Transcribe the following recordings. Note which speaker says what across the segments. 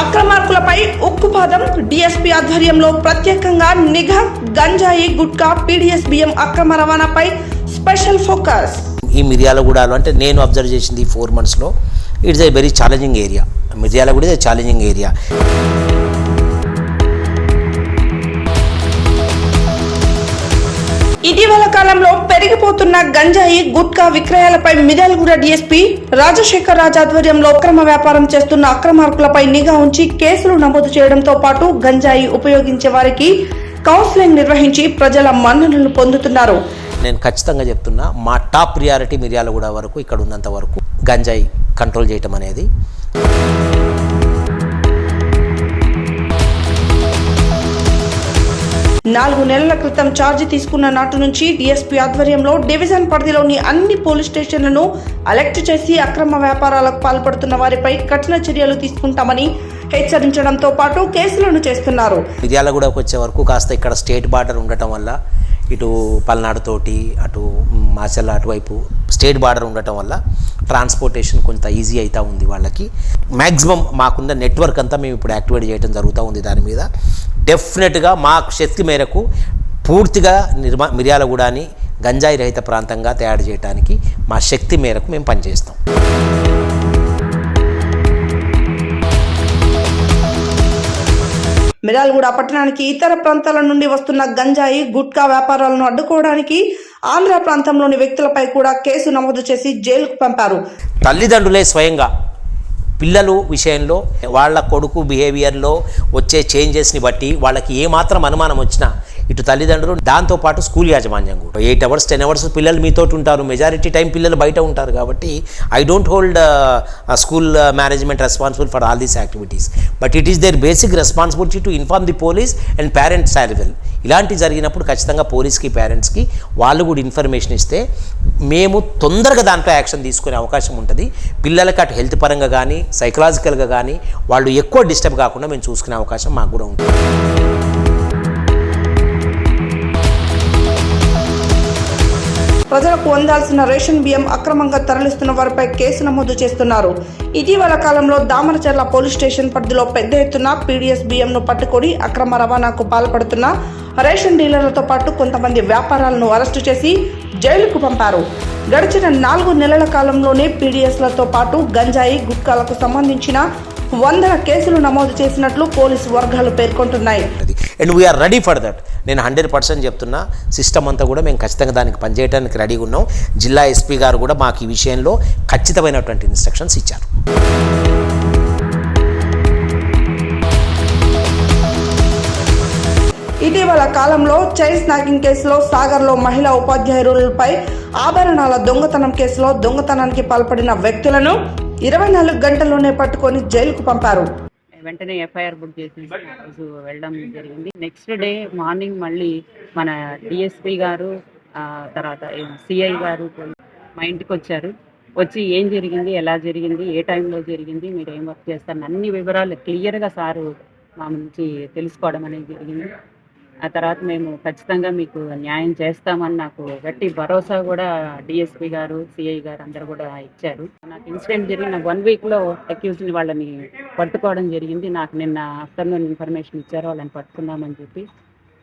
Speaker 1: అక్రమార్కులపై ఉక్కుపాదం డిఎస్పీ ఆధ్వర్యంలో ప్రత్యేకంగా నిఘా గంజాయి గుట్కా పీడిఎస్ బియ్యం అక్రమ రవాణాపై స్పెషల్ ఫోకస్.
Speaker 2: ఈ మిర్యాలగూడలో అంటే నేను అబ్జర్వ్ చేసింది ఈ ఫోర్ మంత్స్లో. It's a very challenging area Miryalaguda is challenging area
Speaker 1: ఇటీవల కాలంలో పెరిగిపోతున్న గంజాయి గుట్కా విక్రయాలపై మిర్యాలగూడ డీఎస్పీ రాజశేఖర్ రాజ్ ఆధ్వర్యంలో అక్రమ వ్యాపారం చేస్తున్న అక్రమార్కులపై నిఘా ఉంచి కేసులు నమోదు చేయడంతో పాటు గంజాయి ఉపయోగించే వారికి కౌన్సిలింగ్ నిర్వహించి ప్రజల మన్ననలు పొందుతున్నారు.
Speaker 2: నేను ఖచ్చితంగా చెప్తున్నా మా టాప్ ప్రియారిటీ మిర్యాలగూడ వరకు ఇక్కడ ఉన్నంత వరకు గంజాయి కంట్రోల్ చేయటం అనేది
Speaker 1: నాలుగు నెలల క్రితం ఛార్జ్ తీసుకున్న నాటి నుంచి డిఎస్పీ ఆధ్వర్యంలో డివిజన్ పరిధిలోని అన్ని పోలీస్ స్టేషన్లను అలెక్ట్ చేసి అక్రమ వ్యాపారాలకు పాల్పడుతున్న వారిపై కఠిన చర్యలు తీసుకుంటామని హెచ్చరించడంతో పాటు కేసులను చేస్తున్నారు.
Speaker 2: మిర్యాలగూడకు వచ్చే వరకు కాస్త ఇక్కడ స్టేట్ బార్డర్ ఉండటం వల్ల ఇటు పల్నాడుతోటి అటు మాచల్ల అటువైపు స్టేట్ బార్డర్ ఉండటం వల్ల ట్రాన్స్పోర్టేషన్ కొంత ఈజీ అవుతూ ఉంది వాళ్ళకి. మ్యాక్సిమం మాకున్న నెట్వర్క్ అంతా మేము ఇప్పుడు యాక్టివేట్ చేయడం జరుగుతూ ఉంది దాని మీద. డెఫినెట్గా మా శక్తి మేరకు పూర్తిగా నిర్మా మిర్యాలగూడని గంజాయి రహిత ప్రాంతంగా తయారు చేయడానికి మా శక్తి మేరకు మేము పనిచేస్తాం.
Speaker 1: మిరాల్గూడ పట్టణానికి ఇతర ప్రాంతాల నుండి వస్తున్న గంజాయి గుట్కా వ్యాపారాలను అడ్డుకోవడానికి ఆంధ్ర ప్రాంతంలోని వ్యక్తులపై కూడా కేసు నమోదు చేసి జైలుకు పంపారు.
Speaker 2: తల్లిదండ్రులే స్వయంగా పిల్లలు విషయంలో వాళ్ళ కొడుకు బిహేవియర్లో వచ్చే చేంజెస్ని బట్టి వాళ్ళకి ఏమాత్రం అనుమానం వచ్చినా ఇటు తల్లిదండ్రులు దాంతోపాటు స్కూల్ యాజమాన్యం కూడా. ఎయిట్ అవర్స్ టెన్ అవర్స్ పిల్లలు మీతో ఉంటారు. మెజారిటీ టైం పిల్లలు బయట ఉంటారు కాబట్టి I don't hold school management responsible for all these activities but it is their basic responsibility to inform the police and parents as well ఇలాంటి జరిగినప్పుడు ఖచ్చితంగా పోలీస్కి పేరెంట్స్కి వాళ్ళు కూడా ఇన్ఫర్మేషన్ ఇస్తే మేము తొందరగా దాంట్లో యాక్షన్ తీసుకునే అవకాశం ఉంటుంది. పిల్లలకి అటు హెల్త్ పరంగా కానీ సైకలాజికల్గా కానీ వాళ్ళు ఎక్కువ డిస్టర్బ్ కాకుండా మేము చూసుకునే అవకాశం మాకు కూడా ఉంటుంది.
Speaker 1: ప్రజలకు అందాల్సిన రేషన్ బియ్యం అక్రమంగా తరలిస్తున్న వారిపై కేసు నమోదు చేస్తున్నారు. ఇటీవల కాలంలో దామరచర్ల పోలీస్ స్టేషన్ పరిధిలో పెద్ద ఎత్తున పీడీఎస్ బియ్యంను పట్టుకొని అక్రమ రవాణాకు పాల్పడుతున్న రేషన్ డీలర్లతో పాటు కొంతమంది వ్యాపారాలను అరెస్టు చేసి జైలుకు పంపారు. గడిచిన నాలుగు నెలల కాలంలోనే పీడీఎస్లతో పాటు గంజాయి గుట్కాలకు సంబంధించిన వందల కేసులు నమోదు చేసినట్లు పోలీసు వర్గాలు పేర్కొంటున్నాయి.
Speaker 2: And we're ready for that నేను హండ్రెడ్ పర్సెంట్ చెప్తున్నా సిస్టమ్ అంతా కూడా మేము ఖచ్చితంగా దానికి పనిచేయడానికి రెడీగా ఉన్నాం. జిల్లా ఎస్పీ గారు కూడా మాకు ఈ విషయంలో ఖచ్చితమైనటువంటి ఇన్స్ట్రక్షన్స్ ఇచ్చారు.
Speaker 1: ఇటీవల కాలంలో చైల్డ్ స్నాకింగ్ కేసులో సాగర్లో మహిళా ఉపాధ్యాయులపై ఆభరణాల దొంగతనం కేసులో దొంగతనానికి పాల్పడిన వ్యక్తులను ఇరవై నాలుగు గంటల్లోనే పట్టుకొని జైలుకు పంపారు.
Speaker 3: వెంటనే ఎఫ్ఐఆర్ బుక్ చేసి రోజు వెళ్ళడం జరిగింది. నెక్స్ట్ డే మార్నింగ్ మళ్ళీ మన డిఎస్పి గారు ఆ, తర్వాత సిఐ గారు మా ఇంటికి వచ్చారు. వచ్చి ఏం జరిగింది ఎలా జరిగింది ఏ టైంలో జరిగింది మీరు ఏం వర్క్ చేస్తారు అన్ని వివరాలు క్లియర్గా సారు మా నుంచి తెలుసుకోవడం అనేది జరిగింది. ఆ తర్వాత మేము ఖచ్చితంగా మీకు న్యాయం చేస్తామని నాకు గట్టి భరోసా కూడా డిఎస్పీ గారు సిఐ గారు అందరు కూడా ఇచ్చారు. నాకు ఇన్సిడెంట్ జరిగిన వన్ వీక్లో అక్యూజ్ని వాళ్ళని పట్టుకోవడం జరిగింది. నాకు నిన్న ఆఫ్టర్నూన్ ఇన్ఫర్మేషన్ ఇచ్చారు. వాళ్ళని పట్టుకుందామని చెప్పి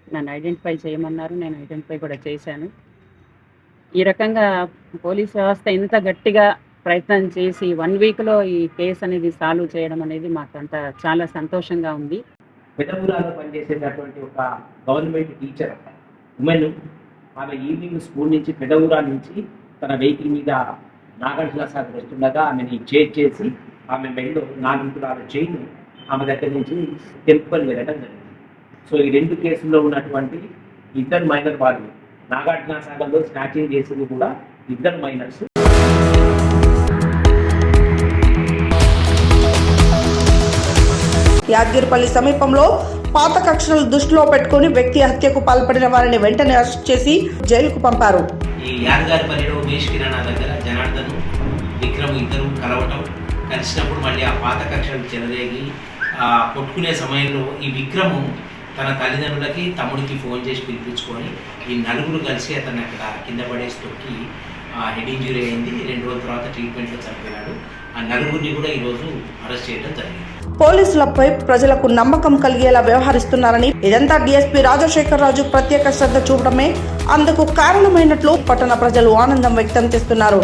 Speaker 3: నన్ను ఐడెంటిఫై చేయమన్నారు. నేను ఐడెంటిఫై కూడా చేశాను. ఈ రకంగా పోలీస్ వ్యవస్థ ఇంత గట్టిగా ప్రయత్నం చేసి వన్ వీక్లో ఈ కేసు అనేది సాల్వ్ చేయడం అనేది మాకంత చాలా సంతోషంగా ఉంది.
Speaker 4: పెదవురాలో పనిచేసేటటువంటి ఒక గవర్నమెంట్ టీచర్ ఉమెన్ ఆమె ఈవినింగ్ స్కూల్ నుంచి పెదవురా నుంచి తన వెహికల్ మీద నాగార్జున సాగర్ వస్తుండగా ఆమెని చేజ్ చేసి ఆమె మెడలో నాలుగురాల చైన్ ఆమె దగ్గర నుంచి టెంపుల్ వెళ్ళడం జరిగింది. సో ఈ రెండు కేసుల్లో ఉన్నటువంటి ఇద్దరు మైనర్ వాళ్ళు నాగార్జున సాగర్లో స్నాచింగ్ చేసింది కూడా ఇద్దరు మైనర్స్.
Speaker 1: యాదగిరిపల్లి సమీపంలో పాత కక్షలు దృష్టిలో పెట్టుకుని వ్యక్తి హత్యకు పాల్పడిన వారిని వెంటనే అరెస్ట్ చేసి జైలుకు పంపారు.
Speaker 5: ఈ యాదగారిపల్లిలో ఉమేష్ కిరాణా దగ్గర జనార్దన్ విక్రమ్ ఇద్దరు కలవటం కలిసినప్పుడు మళ్ళీ ఆ పాత కక్షలు చెలరేగి కొట్టుకునే సమయంలో ఈ విక్రము తన తల్లిదండ్రులకి తమ్ముడికి ఫోన్ చేసి పిలిపించుకొని ఈ నలుగురు కలిసి అతన్ని అక్కడ కింద పడేసి తొక్కి
Speaker 2: హెడ్ ఇంజురీ అయింది. రెండు రోజుల తర్వాత ట్రీట్మెంట్లో చనిపోయినాడు. ఆ నలుగురిని కూడా ఈరోజు అరెస్ట్ చేయడం జరిగింది.
Speaker 1: పోలీసులపై ప్రజలకు నమ్మకం కలిగేలా వ్యవహరిస్తున్నారని ఇదంతా డీఎస్పీ రాజశేఖర్ రాజు ప్రత్యేక శ్రద్ధ చూపడమే. అందుకు కారణమైనట్లు పట్టణ ప్రజలు ఆనందం వ్యక్తం చేస్తున్నారు.